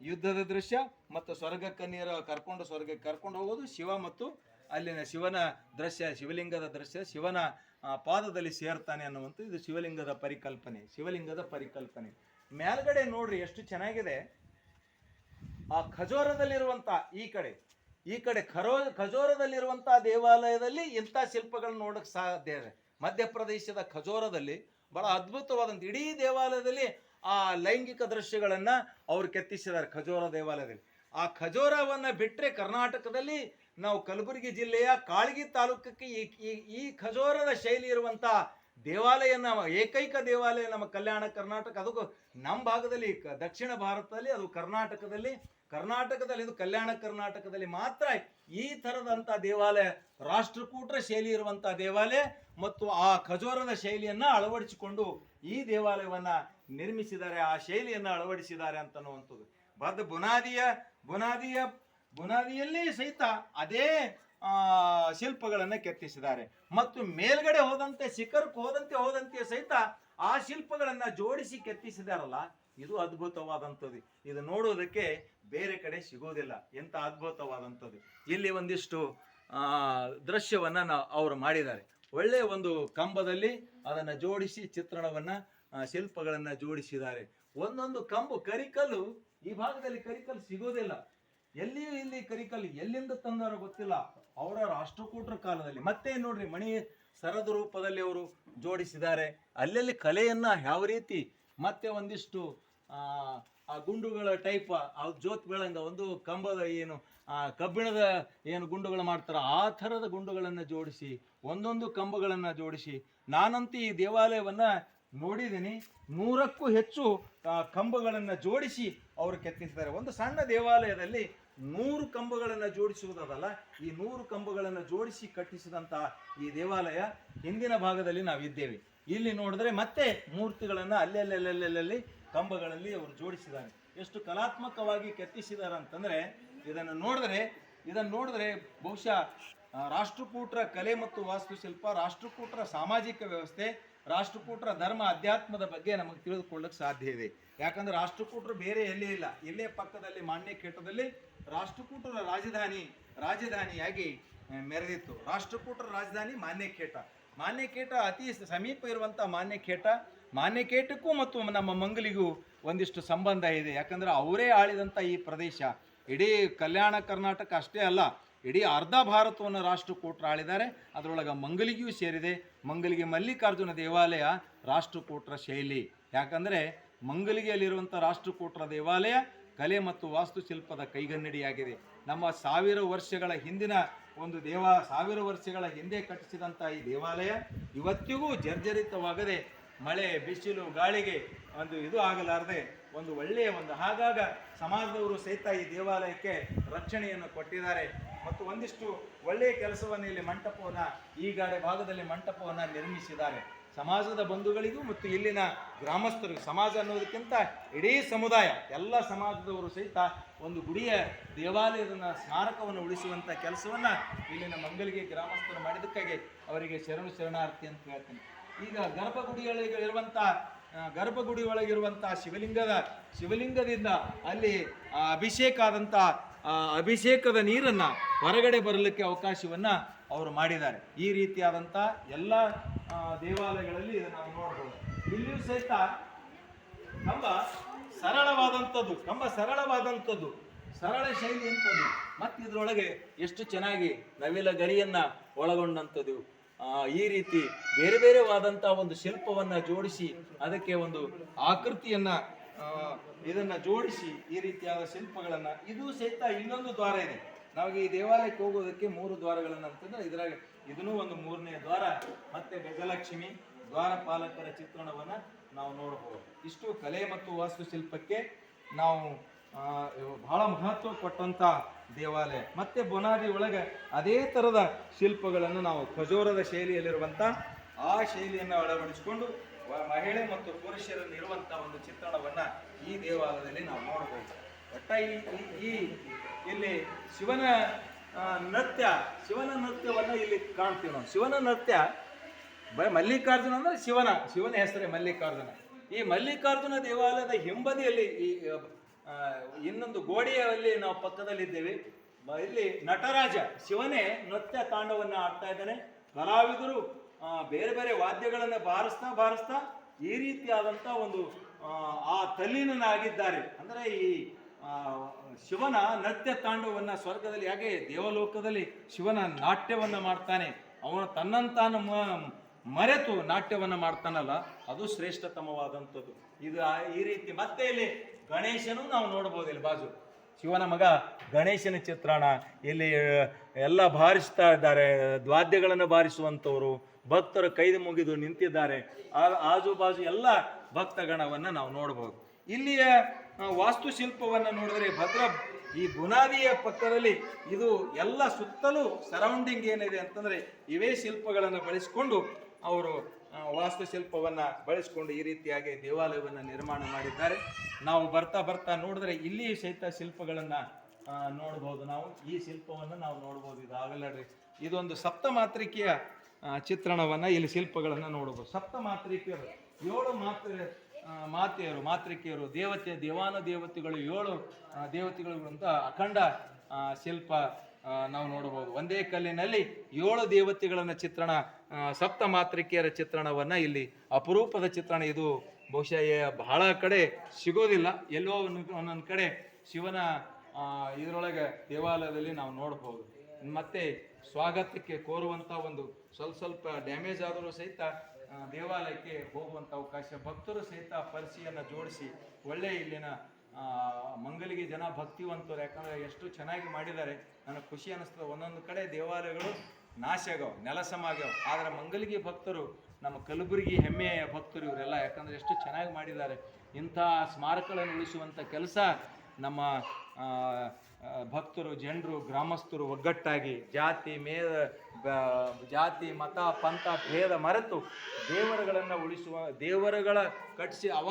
ಯುದ್ಧದ ದೃಶ್ಯ ಮತ್ತು ಸ್ವರ್ಗ ನೀರು ಕರ್ಕೊಂಡು ಸ್ವರ್ಗಕ್ಕೆ ಕರ್ಕೊಂಡು ಹೋಗೋದು ಶಿವ ಮತ್ತು ಅಲ್ಲಿನ ಶಿವನ ದೃಶ್ಯ, ಶಿವಲಿಂಗದ ದೃಶ್ಯ, ಶಿವನ ಪಾದದಲ್ಲಿ ಸೇರ್ತಾನೆ ಅನ್ನುವಂಥ ಇದು ಶಿವಲಿಂಗದ ಪರಿಕಲ್ಪನೆ ಶಿವಲಿಂಗದ ಪರಿಕಲ್ಪನೆ. ಮೇಲ್ಗಡೆ ನೋಡ್ರಿ ಎಷ್ಟು ಚೆನ್ನಾಗಿದೆ. ಆ ಖಜೋರದಲ್ಲಿರುವಂಥ ಈ ಕಡೆ ಈ ಕಡೆ ಖರೋ, ಖಜೋರದಲ್ಲಿರುವಂಥ ದೇವಾಲಯದಲ್ಲಿ ಇಂಥ ಶಿಲ್ಪಗಳನ್ನ ನೋಡಕ್ಕೆ ಸಾಧ್ಯ ಇದೆ. ಮಧ್ಯಪ್ರದೇಶದ ಖಜೋರದಲ್ಲಿ ಬಹಳ ಅದ್ಭುತವಾದಂಥ, ಇಡೀ ದೇವಾಲಯದಲ್ಲಿ ಆ ಲೈಂಗಿಕ ದೃಶ್ಯಗಳನ್ನು ಅವ್ರು ಕೆತ್ತಿಸಿದ್ದಾರೆ ಖಜೋರ ದೇವಾಲಯದಲ್ಲಿ. ಆ ಖಜೋರವನ್ನು ಬಿಟ್ಟರೆ ಕರ್ನಾಟಕದಲ್ಲಿ ನಾವು ಕಲಬುರಗಿ ಜಿಲ್ಲೆಯ ಕಾಳಗಿ ತಾಲೂಕಕ್ಕೆ ಈ, ಈ- ಖಜೋರದ ಶೈಲಿ ಇರುವಂಥ ದೇವಾಲಯ ನಮ್ಮ ಏಕೈಕ ದೇವಾಲಯ ನಮ್ಮ ಕಲ್ಯಾಣ ಕರ್ನಾಟಕ ಅದಕ್ಕೂ ನಮ್ಮ ಭಾಗದಲ್ಲಿ ದಕ್ಷಿಣ ಭಾರತದಲ್ಲಿ, ಅದು ಕರ್ನಾಟಕದಲ್ಲಿ ಕರ್ನಾಟಕದಲ್ಲಿ ಇದು ಕಲ್ಯಾಣ ಕರ್ನಾಟಕದಲ್ಲಿ ಮಾತ್ರ ಈ ಥರದಂಥ ದೇವಾಲಯ ರಾಷ್ಟ್ರಕೂಟರ ಶೈಲಿ ಇರುವಂಥ ದೇವಾಲಯ ಮತ್ತು ಆ ಖಜೋರದ ಶೈಲಿಯನ್ನ ಅಳವಡಿಸಿಕೊಂಡು ಈ ದೇವಾಲಯವನ್ನ ನಿರ್ಮಿಸಿದ್ದಾರೆ, ಆ ಶೈಲಿಯನ್ನ ಅಳವಡಿಸಿದ್ದಾರೆ ಅಂತನ್ನುವಂಥದ್ದು. ಬದ್ಧ ಬುನಾದಿಯ ಬುನಾದಿಯ, ಬುನಾದಿಯಲ್ಲಿ ಸಹಿತ ಅದೇ ಶಿಲ್ಪಗಳನ್ನ ಕೆತ್ತಿಸಿದ್ದಾರೆ. ಮತ್ತು ಮೇಲ್ಗಡೆ ಹೋದಂತೆ, ಶಿಖರಕ್ಕೆ ಹೋದಂತೆ ಹೋದಂತೆ ಸಹಿತ ಆ ಶಿಲ್ಪಗಳನ್ನು ಜೋಡಿಸಿ ಕೆತ್ತಿಸಿದಾರಲ್ಲ ಇದು ಅದ್ಭುತವಾದಂಥದ್ದು. ಇದು ನೋಡೋದಕ್ಕೆ ಬೇರೆ ಕಡೆ ಸಿಗೋದಿಲ್ಲ. ಎಂಥ ಅದ್ಭುತವಾದಂಥದ್ದು. ಇಲ್ಲಿ ಒಂದಿಷ್ಟು ದೃಶ್ಯವನ್ನು ದೃಶ್ಯವನ್ನ ನಾ- ಅವರು ಮಾಡಿದ್ದಾರೆ. ಒಳ್ಳೆಯ ಒಂದು ಕಂಬದಲ್ಲಿ ಅದನ್ನು ಜೋಡಿಸಿ ಚಿತ್ರಣವನ್ನು ಶಿಲ್ಪಗಳನ್ನು ಜೋಡಿಸಿದ್ದಾರೆ. ಒಂದೊಂದು ಕಂಬು ಕರಿಕಲ್ಲು, ಈ ಭಾಗದಲ್ಲಿ ಕರಿಕಲ್ಲು ಸಿಗೋದಿಲ್ಲ. ಎಲ್ಲಿಯೂ ಇಲ್ಲಿ ಕರಿಕಲ್ಲು ಎಲ್ಲಿಂದ ತಂದಾರೋ ಗೊತ್ತಿಲ್ಲ. ಅವರ ರಾಷ್ಟ್ರಕೂಟರ ಕಾಲದಲ್ಲಿ. ಮತ್ತೆ ನೋಡ್ರಿ, ಮಣಿ ಸರದ ರೂಪದಲ್ಲಿ ಅವರು ಜೋಡಿಸಿದ್ದಾರೆ. ಅಲ್ಲಲ್ಲಿ ಕಲೆಯನ್ನ ಯಾವ ರೀತಿ, ಮತ್ತೆ ಒಂದಿಷ್ಟು ಆ, ಗುಂಡುಗಳ ಟೈಪ್ ಆ ಜೋತ್ ಬೆಳಂಗ ಒಂದು ಕಂಬದ ಏನು ಆ ಕಬ್ಬಿಣದ ಏನು ಗುಂಡುಗಳು ಮಾಡ್ತಾರ ಆ ಥರದ ಗುಂಡುಗಳನ್ನು ಜೋಡಿಸಿ ಒಂದೊಂದು ಕಂಬಗಳನ್ನು ಜೋಡಿಸಿ ನಾನಂತೂ ಈ ದೇವಾಲಯವನ್ನ ನೋಡಿದ್ದೀನಿ. ನೂರಕ್ಕೂ ಹೆಚ್ಚು ಕಂಬಗಳನ್ನು ಜೋಡಿಸಿ ಅವರು ಕೆತ್ತಿಸಿದ್ದಾರೆ. ಒಂದು ಸಣ್ಣ ದೇವಾಲಯದಲ್ಲಿ ನೂರು ಕಂಬಗಳನ್ನು ಜೋಡಿಸುವುದಲ್ಲ ಈ ನೂರು ಕಂಬಗಳನ್ನು ಜೋಡಿಸಿ ಕಟ್ಟಿಸಿದಂಥ ಈ ದೇವಾಲಯ ಹಿಂದಿನ ಭಾಗದಲ್ಲಿ ನಾವಿದ್ದೇವೆ. ಇಲ್ಲಿ ನೋಡಿದ್ರೆ ಮತ್ತೆ ಮೂರ್ತಿಗಳನ್ನು ಅಲ್ಲೆಲ್ಲೆಲ್ಲೆಲ್ಲೆಲ್ಲಿ ಕಂಬಗಳಲ್ಲಿ ಅವರು ಜೋಡಿಸಿದ್ದಾರೆ. ಎಷ್ಟು ಕಲಾತ್ಮಕವಾಗಿ ಕೆತ್ತಿಸಿದ್ದಾರೆ ಅಂತಂದ್ರೆ, ಇದನ್ನು ನೋಡಿದ್ರೆ ಇದನ್ನು ನೋಡಿದ್ರೆ ಬಹುಶಃ ರಾಷ್ಟ್ರಕೂಟರ ಕಲೆ ಮತ್ತು ವಾಸ್ತುಶಿಲ್ಪ, ರಾಷ್ಟ್ರಕೂಟರ ಸಾಮಾಜಿಕ ವ್ಯವಸ್ಥೆ, ರಾಷ್ಟ್ರಕೂಟರ ಧರ್ಮ ಅಧ್ಯಾತ್ಮದ ಬಗ್ಗೆ ನಮಗೆ ತಿಳಿದುಕೊಳ್ಳಕ್ಕೆ ಸಾಧ್ಯ ಇದೆ. ಯಾಕಂದ್ರೆ ರಾಷ್ಟ್ರಕೂಟರು ಬೇರೆ ಎಲ್ಲೇ ಇಲ್ಲ. ಇಲ್ಲೇ ಪಕ್ಕದಲ್ಲಿ, ಮಾನ್ಯ ಕೇಟದಲ್ಲಿ ರಾಷ್ಟ್ರಕೂಟರ ರಾಜಧಾನಿ, ರಾಜಧಾನಿಯಾಗಿ ಮೆರೆದಿತ್ತು. ರಾಷ್ಟ್ರಕೂಟರ ರಾಜಧಾನಿ ಮಾನ್ಯಖೇಟ ಮಾನ್ಯಖೇಟ ಅತಿ ಸಮೀಪ ಇರುವಂಥ ಮಾನ್ಯಖೇಟ ಮಾನ್ಯಖೇಟಕ್ಕೂ ಮತ್ತು ನಮ್ಮ ಮಂಗಲಿಗೂ ಒಂದಿಷ್ಟು ಸಂಬಂಧ ಇದೆ. ಯಾಕಂದ್ರೆ ಅವರೇ ಆಳಿದಂಥ ಈ ಪ್ರದೇಶ. ಇಡೀ ಕಲ್ಯಾಣ ಕರ್ನಾಟಕ ಅಷ್ಟೇ ಅಲ್ಲ, ಇಡೀ ಅರ್ಧ ಭಾರತವನ್ನು ರಾಷ್ಟ್ರಕೂಟರು ಆಳಿದ್ದಾರೆ. ಅದರೊಳಗೆ ಮಂಗಲಿಗೂ ಸೇರಿದೆ. ಮಂಗಲಿಗೆ ಮಲ್ಲಿಕಾರ್ಜುನ ದೇವಾಲಯ ರಾಷ್ಟ್ರಕೂಟರ ಶೈಲಿ. ಯಾಕಂದರೆ ಮಂಗಲಿಗೆಯಲ್ಲಿರುವಂಥ ರಾಷ್ಟ್ರಕೂಟರ ದೇವಾಲಯ ಕಲೆ ಮತ್ತು ವಾಸ್ತುಶಿಲ್ಪದ ಕೈಗನ್ನಡಿಯಾಗಿದೆ. ನಮ್ಮ ಸಾವಿರ ವರ್ಷಗಳ ಹಿಂದಿನ ಒಂದು ದೇವ, ಸಾವಿರ ವರ್ಷಗಳ ಹಿಂದೆ ಕಟ್ಟಿಸಿದಂಥ ಈ ದೇವಾಲಯ ಇವತ್ತಿಗೂ ಜರ್ಜರಿತವಾಗದೆ ಮಳೆ, ಬಿಸಿಲು, ಗಾಳಿಗೆ ಒಂದು ಇದು ಆಗಲಾರದೆ, ಒಂದು ಒಳ್ಳೆಯ ಒಂದು ಹಾಗಾಗ ಸಮಾಜದವರು ಸಹಿತ ಈ ದೇವಾಲಯಕ್ಕೆ ರಕ್ಷಣೆಯನ್ನು ಕೊಟ್ಟಿದ್ದಾರೆ. ಮತ್ತು ಒಂದಿಷ್ಟು ಒಳ್ಳೆಯ ಕೆಲಸವನ್ನು ಇಲ್ಲಿ ಮಂಟಪವನ್ನು, ಈ ಗಾಡೆ ಭಾಗದಲ್ಲಿ ಮಂಟಪವನ್ನು ನಿರ್ಮಿಸಿದ್ದಾರೆ. ಸಮಾಜದ ಬಂಧುಗಳಿಗೂ ಮತ್ತು ಇಲ್ಲಿನ ಗ್ರಾಮಸ್ಥರಿಗೂ, ಸಮಾಜ ಅನ್ನೋದಕ್ಕಿಂತ ಇಡೀ ಸಮುದಾಯ, ಎಲ್ಲ ಸಮಾಜದವರು ಸಹಿತ ಒಂದು ಗುಡಿಯ ದೇವಾಲಯದ ಸ್ಮಾರಕವನ್ನು ಉಳಿಸುವಂಥ ಕೆಲಸವನ್ನು ಇಲ್ಲಿನ ಮಂಗಲಿಗೆ ಗ್ರಾಮಸ್ಥರು ಮಾಡಿದ್ದಕ್ಕಾಗಿ ಅವರಿಗೆ ಶರಣು ಶರಣಾರ್ಥಿ ಅಂತ ಹೇಳ್ತೀನಿ. ಈಗ ಗರ್ಭಗುಡಿಯೊಳಗೆ ಇರುವಂಥ ಗರ್ಭಗುಡಿ ಒಳಗಿರುವಂಥ ಶಿವಲಿಂಗದ, ಶಿವಲಿಂಗದಿಂದ ಅಲ್ಲಿ ಅಭಿಷೇಕ ಆದಂಥ ಅಭಿಷೇಕದ ನೀರನ್ನು ಹೊರಗಡೆ ಬರಲಿಕ್ಕೆ ಅವಕಾಶವನ್ನು ಅವರು ಮಾಡಿದ್ದಾರೆ. ಈ ರೀತಿಯಾದಂಥ ಎಲ್ಲ ದೇವಾಲಯಗಳಲ್ಲಿ ನಾವು ನೋಡ್ಬೋದು. ಇಲ್ಲಿಯೂ ಸಹಿತ ಕಂಬ ಸರಳವಾದಂಥದ್ದು ಕಂಬ ಸರಳವಾದಂಥದ್ದು, ಸರಳ ಶೈಲಿ ಅಂತದ್ದು ಮತ್ತು ಇದರೊಳಗೆ ಎಷ್ಟು ಚೆನ್ನಾಗಿ ನವಿಲ ಗರಿಯನ್ನ ಒಳಗೊಂಡಂಥದ್ದು. ಈ ರೀತಿ ಬೇರೆ ಬೇರೆವಾದಂಥ ಒಂದು ಶಿಲ್ಪವನ್ನ ಜೋಡಿಸಿ ಅದಕ್ಕೆ ಒಂದು ಆಕೃತಿಯನ್ನ ಇದನ್ನ ಜೋಡಿಸಿ ಈ ರೀತಿಯಾದ ಶಿಲ್ಪಗಳನ್ನ. ಇದು ಸಹಿತ ಇನ್ನೊಂದು ದ್ವಾರ ಇದೆ. ನಮಗೆ ಈ ದೇವಾಲಯಕ್ಕೆ ಹೋಗೋದಕ್ಕೆ ಮೂರು ದ್ವಾರಗಳನ್ನು ಅಂತಂದ್ರೆ ಇದ್ರಾಗ ಇದನ್ನೂ ಒಂದು ಮೂರನೇ ದ್ವಾರ, ಮತ್ತೆ ಗಜಲಕ್ಷ್ಮಿ ದ್ವಾರಪಾಲಕರ ಚಿತ್ರಣವನ್ನ ನಾವು ನೋಡಬಹುದು ಇಷ್ಟು ಕಲೆ ಮತ್ತು ವಾಸ್ತುಶಿಲ್ಪಕ್ಕೆ ನಾವು ಬಹಳ ಮಹತ್ವ ಕೊಟ್ಟಂತ ದೇವಾಲಯ. ಮತ್ತೆ ಬುನಾದಿ ಒಳಗೆ ಅದೇ ಥರದ ಶಿಲ್ಪಗಳನ್ನು ನಾವು ಖಜೋರದ ಶೈಲಿಯಲ್ಲಿರುವಂಥ ಆ ಶೈಲಿಯನ್ನು ಅಳವಡಿಸಿಕೊಂಡು ಮಹಿಳೆ ಮತ್ತು ಪುರುಷರಲ್ಲಿ ಇರುವಂಥ ಒಂದು ಚಿತ್ರಣವನ್ನ ಈ ದೇವಾಲಯದಲ್ಲಿ ನಾವು ನೋಡಬಹುದು. ಒಟ್ಟ ಈ ಇಲ್ಲಿ ಶಿವನ ನೃತ್ಯ, ಶಿವನ ನೃತ್ಯವನ್ನು ಇಲ್ಲಿ ಕಾಣ್ತೀವಿ ನಾವು. ಶಿವನ ನೃತ್ಯ ಮಲ್ಲಿಕಾರ್ಜುನ ಅಂದ್ರೆ ಶಿವನ ಶಿವನ ಹೆಸರೇ ಮಲ್ಲಿಕಾರ್ಜುನ. ಈ ಮಲ್ಲಿಕಾರ್ಜುನ ದೇವಾಲಯದ ಹಿಂಬದಿಯಲ್ಲಿ ಈ ಇನ್ನೊಂದು ಗೋಡೆಯಲ್ಲಿ ನಾವು ಪಕ್ಕದಲ್ಲಿದ್ದೇವೆ. ಇದ್ದೇವೆ ಇಲ್ಲಿ ನಟರಾಜ ಶಿವನೇ ನೃತ್ಯ ತಾಂಡವನ್ನ ಆಡ್ತಾ ಇದ್ದಾನೆ. ಕಲಾವಿದರು ಬೇರೆ ಬೇರೆ ವಾದ್ಯಗಳನ್ನ ಬಾರಿಸ್ತಾ ಬಾರಿಸ್ತಾ ಈ ರೀತಿಯಾದಂತ ಒಂದು ಆ, ತಲ್ಲೀನಾಗಿದ್ದಾರೆ ಅಂದ್ರೆ ಈ ಶಿವನ ನೃತ್ಯ ತಾಂಡವನ್ನ ಸ್ವರ್ಗದಲ್ಲಿ ಹಾಗೆ ದೇವಲೋಕದಲ್ಲಿ ಶಿವನ ನಾಟ್ಯವನ್ನ ಮಾಡ್ತಾನೆ. ಅವನು ತನ್ನಂತಾನು ಮರೆತು ನಾಟ್ಯವನ್ನು ಮಾಡ್ತಾನಲ್ಲ, ಅದು ಶ್ರೇಷ್ಠತಮವಾದಂಥದ್ದು. ಇದು ಈ ರೀತಿ ಮತ್ತೆ ಇಲ್ಲಿ ಗಣೇಶನು ನಾವು ನೋಡ್ಬೋದು ಇಲ್ಲಿ ಬಾಜು. ಶಿವನ ಮಗ ಗಣೇಶನ ಚಿತ್ರಣ, ಇಲ್ಲಿ ಎಲ್ಲ ಬಾರಿಸ್ತಾ ಇದ್ದಾರೆ, ದ್ವಾದ್ಯಗಳನ್ನು ಬಾರಿಸುವಂಥವರು, ಭಕ್ತರು ಕೈದು ಮುಗಿದು ನಿಂತಿದ್ದಾರೆ. ಆಜು ಬಾಜು ಎಲ್ಲ ಭಕ್ತಗಣವನ್ನು ನಾವು ನೋಡ್ಬೋದು. ಇಲ್ಲಿಯ ವಾಸ್ತುಶಿಲ್ಪವನ್ನು ನೋಡಿದ್ರೆ ಭದ್ರ, ಈ ಬುನಾದಿಯ ಪಕ್ಕದಲ್ಲಿ ಇದು ಎಲ್ಲ ಸುತ್ತಲೂ ಸರೌಂಡಿಂಗ್ ಏನಿದೆ ಅಂತಂದ್ರೆ ಇವೇ ಶಿಲ್ಪಗಳನ್ನು ಬಳಸಿಕೊಂಡು ಅವರು ವಾಸ್ತುಶಿಲ್ಪವನ್ನು ಬಳಸಿಕೊಂಡು ಈ ರೀತಿಯಾಗಿ ದೇವಾಲಯವನ್ನು ನಿರ್ಮಾಣ ಮಾಡಿದ್ದಾರೆ. ನಾವು ಬರ್ತಾ ಬರ್ತಾ ನೋಡಿದ್ರೆ ಇಲ್ಲಿ ಸಹಿತ ಶಿಲ್ಪಗಳನ್ನು ನೋಡ್ಬೋದು ನಾವು. ಈ ಶಿಲ್ಪವನ್ನು ನಾವು ನೋಡ್ಬೋದು ಇದು ರೀ. ಇದೊಂದು ಸಪ್ತಮಾತ್ರಿಕೆಯ ಚಿತ್ರಣವನ್ನು ಇಲ್ಲಿ ಶಿಲ್ಪಗಳನ್ನು ನೋಡ್ಬೋದು. ಸಪ್ತ ಮಾತ್ರಿಕೆಯರು ಏಳು ಮಾತ್ರ ಮಾತೆಯರು ಮಾತೃಕೆಯರು ದೇವತೆ, ದೇವಾನ ದೇವತೆಗಳು, ಏಳು ದೇವತೆಗಳು ಅಖಂಡ ಶಿಲ್ಪ ನಾವು ನೋಡಬಹುದು. ಒಂದೇ ಕಲ್ಲಿನಲ್ಲಿ ಏಳು ದೇವತೆಗಳನ್ನ ಚಿತ್ರಣ ಸಪ್ತ ಮಾತೃಕೆಯರ ಚಿತ್ರಣವನ್ನ ಇಲ್ಲಿ ಅಪರೂಪದ ಚಿತ್ರಣ. ಇದು ಬಹುಶಃ ಬಹಳ ಕಡೆ ಸಿಗೋದಿಲ್ಲ. ಎಲ್ಲೋ ಒಂದೊಂದು ಕಡೆ ಶಿವನ ಇದರೊಳಗೆ ದೇವಾಲಯದಲ್ಲಿ ನಾವು ನೋಡಬಹುದು. ಮತ್ತೆ ಸ್ವಾಗತಕ್ಕೆ ಕೋರುವಂತ ಒಂದು ಸ್ವಲ್ಪ ಸ್ವಲ್ಪ ಡ್ಯಾಮೇಜ್ ಆದರೂ ಸಹಿತ ದೇವಾಲಯಕ್ಕೆ ಹೋಗುವಂತ ಅವಕಾಶ, ಭಕ್ತರು ಸಹಿತ ಪರಿಸಿಯನ್ನು ಜೋಡಿಸಿ ಒಳ್ಳೆ ಇಲ್ಲಿನ ಮಂಗಲಿಗೆ ಜನ ಭಕ್ತಿವಂತರು. ಯಾಕಂದ್ರೆ ಎಷ್ಟು ಚೆನ್ನಾಗಿ ಮಾಡಿದ್ದಾರೆ. ನನಗೆ ಖುಷಿ ಅನಿಸ್ತದೆ. ಒಂದೊಂದು ಕಡೆ ದೇವಾಲಯಗಳು ನಾಶ ಆಗ್ಯಾವ, ನೆಲಸಮ ಆಗ್ಯಾವ. ಆದ್ರೆ ಮಂಗಲಿಗೆ ಭಕ್ತರು, ನಮ್ಮ ಕಲಬುರಗಿ ಹೆಮ್ಮೆಯ ಭಕ್ತರು ಇವರೆಲ್ಲ ಯಾಕಂದ್ರೆ ಎಷ್ಟು ಚೆನ್ನಾಗಿ ಮಾಡಿದ್ದಾರೆ. ಇಂಥ ಸ್ಮಾರಕಗಳನ್ನು ಉಳಿಸುವಂಥ ಕೆಲಸ ನಮ್ಮ ಭಕ್ತರು, ಜನರು, ಗ್ರಾಮಸ್ಥರು ಒಗ್ಗಟ್ಟಾಗಿ, ಜಾತಿ ಮೇದ ಜಾತಿ, ಮತ, ಪಂಥ, ಭೇದ, ಮರೆತು ದೇವರುಗಳನ್ನು ಉಳಿಸುವ, ದೇವರುಗಳ ಕಟ್ಟಿಸಿ ಅವ